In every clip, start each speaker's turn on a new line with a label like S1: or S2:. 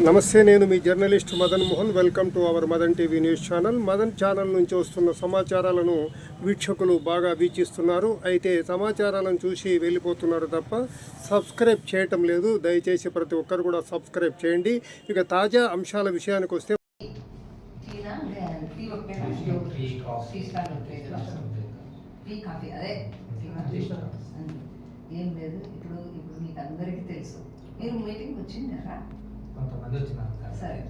S1: నమస్తే నేను మీ journalist Madan Mohan. Welcome to our Madan TV news channel. Madan channel నుంచి వస్తున్న సమాచారాలను వీక్షకులు బాగా వీక్షిస్తున్నారు. అయితే సమాచారాలను చూసి వెళ్ళిపోతున్నారు తప్ప సబ్స్క్రైబ్ చేయటం లేదు. దయచేసి ప్రతి ఒక్కరు కూడా సబ్స్క్రైబ్ చేయండి. ఇక తాజా అంశాల విషయానికి వస్తే
S2: ఏం లేదు. ఇప్పుడు ఇప్పుడు మీకు అందరికీ తెలుసు. మీరు మీటింగ్ వచ్చిండారా?
S3: కొంతమంది వచ్చినారు.
S2: సరే.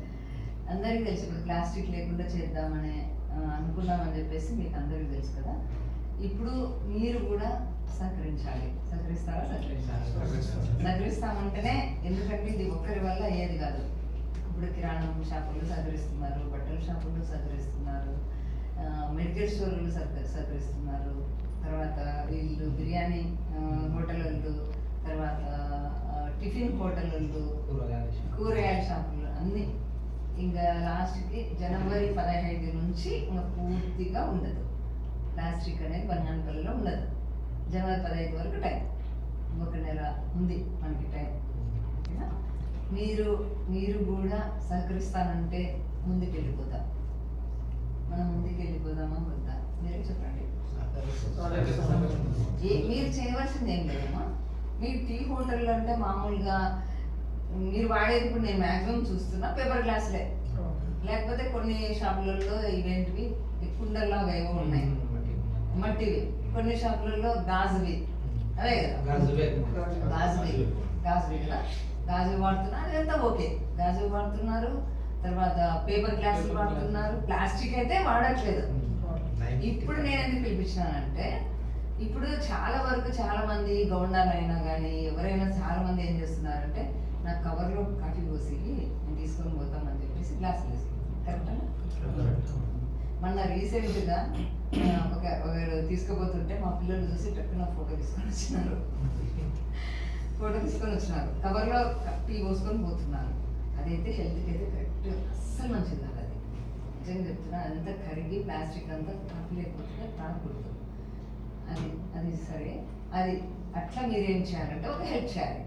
S2: అందరికీ తెలుసు ఇప్పుడు ప్లాస్టిక్ లేకుండా చేద్దామని అనుకున్నామని చెప్పేసి మీకు అందరికీ తెలుసు కదా. ఇప్పుడు మీరు కూడా సహకరించాలి. సహకరిస్తారా? సహకరించాలి. సహకరిస్తామంటేనే ఎందుకంటే ఇది ఒక్కరి వల్ల అయ్యేది కాదు. ఇప్పుడు కిరాణం షాపులు సహకరిస్తున్నారు బట్టల షాపులు సహకరిస్తున్నారు మెడికల్ స్టోర్లు సహక సహకరిస్తున్నారు. తర్వాత వీళ్ళు బిర్యానీ హోటల్ హోటల్ వాళ్ళు
S3: కూరగాయల షాప్.
S2: కూరగాయల షాపులు అన్నీ. ఇంకా లాస్ట్కి జనవరి పదహైదు నుంచి ఇంకా పూర్తిగా ఉండదు. ప్లాస్టిక్ అనేది బంగానపల్లిలో ఉండదు. జనవరి పదహైదు వరకు టైం. ఒక నెల ఉంది మనకి టైం. ఓకేనా? మీరు మీరు కూడా సహకరిస్తానంటే ముందుకు వెళ్ళిపోతాం మనం ముందుకు వెళ్ళిపోదామా వద్దా? మీరే చెప్పండి. ఏ మీరు చేయవలసింది ఏం లేదమ్మా? మీరు టీ హోటల్ అంటే మామూలుగా మీరు వాడేది ఇప్పుడు నేను మ్యాక్సిమం చూస్తున్నా పేపర్ గ్లాసులే. లేకపోతే కొన్ని షాపులలో ఇవేంటివి? కుండల్లాగా ఏవో ఉన్నాయి.
S3: మట్టి.
S2: మట్టివి. కొన్ని షాపులలో గాజువి. అవే కదా?
S3: గాజువే.
S2: గాజువి. కదా. గాజువి వాడుతున్నారు అదంతా ఓకే. గాజువి వాడుతున్నారు తర్వాత పేపర్ గ్లాసులు వాడుతున్నారు ప్లాస్టిక్ అయితే వాడట్లేదు. ఇప్పుడు నేను ఎందుకు పిలిపించినానంటే ఇప్పుడు చాలా వరకు చాలా మంది గౌండాలు అయినా కానీ ఎవరైనా చాలా మంది ఏం చేస్తున్నారంటే నాకు కవర్లో కాఫీ పోసి నేను తీసుకొని పోతామని చెప్పేసి గ్లాసులు వేసి కరెక్టా మొన్న రీసెంట్గా ఒక ఒకరు తీసుకుపోతుంటే మా పిల్లలు చూసి టక్కున ఫోటో తీసుకొని వచ్చినారు. ఫోటో తీసుకొని వచ్చినారు. కవర్లో టీ పోసుకొని పోతున్నారు. అదైతే హెల్త్కి అయితే కరెక్ట్ అస్సలు మంచిది కాదు అది. నిజంగా చెప్తున్నా అదంతా కరిగి ప్లాస్టిక్ అంతా కాఫీ లేకపోతే తాగకూడదు. అది అది సరే. అది అట్లా మీరు ఏం చేయాలంటే ఒక హెల్ప్ చేయాలి.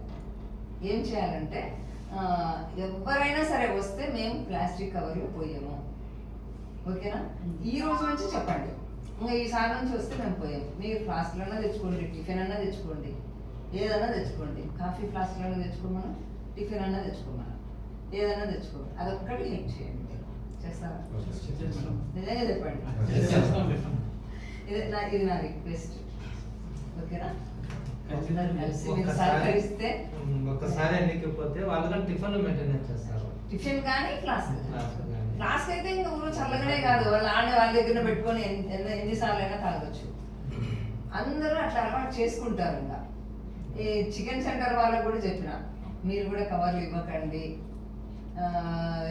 S2: ఏం చేయాలంటే ఎవరైనా సరే వస్తే మేము ప్లాస్టిక్ కవర్లు పోయాము. ఓకేనా? ఈ రోజు నుంచి చెప్పండి. ఇంకా ఈసారి నుంచి వస్తే మేము పోయాము మీరు ఫ్లాస్క్లన్నా తెచ్చుకోండి టిఫిన్ అన్నా తెచ్చుకోండి. ఏదన్నా తెచ్చుకోండి. కాఫీ ఫ్లాస్క్లన్నా తెచ్చుకోమను? టిఫిన్ అన్నా తెచ్చుకోమను? ఏదన్నా తెచ్చుకోండి. అదొక్కటి హెల్ప్ చేయండి. మీరు. చేస్తారా నిజంగా చెప్పండి. ఇది నా ఇది నా రిక్వెస్ట్ ఓకేనా? అందరూ కలిసి మీరు సహకరిస్తే.
S3: ఒక్కసారి ఎన్నికపోతే టిఫిన్ చేస్తారు.
S2: టిఫిన్ కానీ క్లాస్
S3: క్లాస్
S2: అయితే ఇంకా ఊరు చల్లగానే కాదు. వాళ్ళు ఆడే వాళ్ళ దగ్గర పెట్టుకొని ఎన్ని- ఎన్ని- ఎన్నిసార్లు అయినా తాగొచ్చు. అందరూ అట్లా అలవాటు చేసుకుంటారు ఇంకా. ఈ చికెన్ సెంటర్ వాళ్ళకు కూడా చెప్పిన. మీరు కూడా కవర్లు ఇవ్వకండి.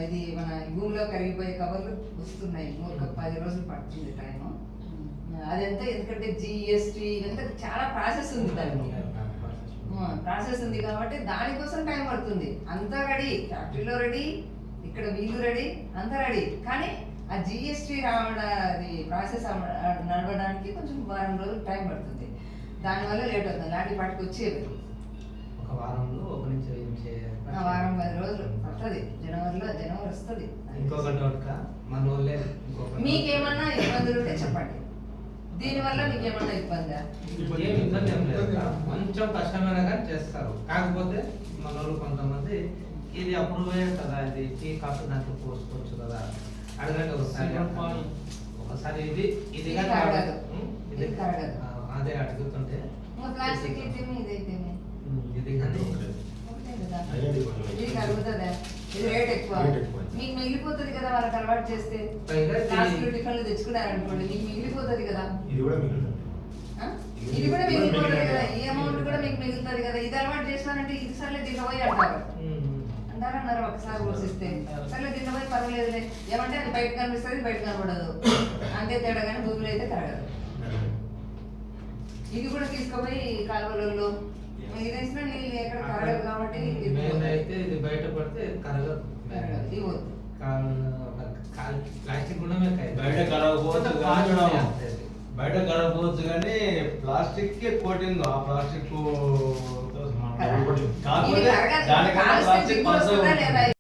S2: ఇది మన భూమిలో కరిగిపోయే కవర్లు వస్తున్నాయి. ఒక పది రోజులు పడుతుంది టైము. అదంతా ఎందుకంటే జిఎస్టీ ఇదంతా చాలా ప్రాసెస్ ఉంది దానికి. ప్రాసెస్ ఉంది. కాబట్టి దానికోసం టైం పడుతుంది. అంతా రెడీ. ఫ్యాక్టరీలో రెడీ. ఇక్కడ వీళ్ళు రెడీ. అంతా రెడీ. కానీ ఆ జిఎస్టీ రావడా అది ప్రాసెస్ నడవడానికి కొంచెం వారం రోజులు టైం పడుతుంది. దానివల్ల లేట్ అవుతుంది. లాంటి పాటికి వచ్చేది
S3: ఒక వారంలో ఒక నుంచి
S2: వారం పది రోజులు పడుతుంది జనవరిలో జనవరి వస్తుంది.
S3: ఇంకొక డౌట్
S2: మీకేమన్నా ఇబ్బందులు ఉంటే చెప్పండి. దీనివల్ల మీకేమన్నా ఇబ్బందా?
S3: ఏం ఇబ్బంది ఏం లేదు. కదా. కొంచెం కష్టమైన కానీ చేస్తారు. కాకపోతే మన వాళ్ళు కొంతమంది ఇది అప్రూవే కదా ఇది టీ కాఫీ దాంట్లో పోసుకోవచ్చు కదా అడగండి ఒకసారి. ఒకసారి ఇది ఇది అదే అడుగుతుంటే.
S2: ప్లాస్టిక్
S3: ఇది కానీ.
S2: ఇది కరుగుతుందా? ఇది రేట్ ఎక్కువ. మీకు మిగిలిపోతుంది కదా వాళ్ళకి అలవాటు చేస్తే? లాస్ట్ టిఫిన్లు తెచ్చుకున్నారనుకోండి మీకు మిగిలిపోతుంది కదా.
S4: ఇది కూడా మిగులుతుంది?
S2: ఇది కూడా మిగిలిపోతుంది కదా. ఈ అమౌంట్ కూడా మీకు మిగులుతుంది కదా. ఇది అలవాటు చేసినారంటే ఇది సర్లే పోయి అంటారు.
S3: ఉం, ఉం.
S2: అంటారు అన్నారు ఒకసారి పోషిస్తే సర్లే పోయి పర్వాలేదులే. ఏమంటే అది బయట కనిపిస్తుంది బయట కనబడదు. అంతే తేడా కానీ భూమిలో అయితే కరగదు ఇది కూడా తీసుకుపోయి కాలువలలో. ఇది వేసినా నీళ్ళు ఎక్కడ కరగదు కాబట్టి ఇది
S3: బయట పడితే కరగదు.
S2: వద్దు
S3: ప్లాస్టిక్ కాదు.
S5: బయట
S3: అది.
S5: బయట కానీ ప్లాస్టిక్ కోటింగ్ ఆ ప్లాస్టిక్ కాకపోతే. దానికన్నా ప్లాస్టిక్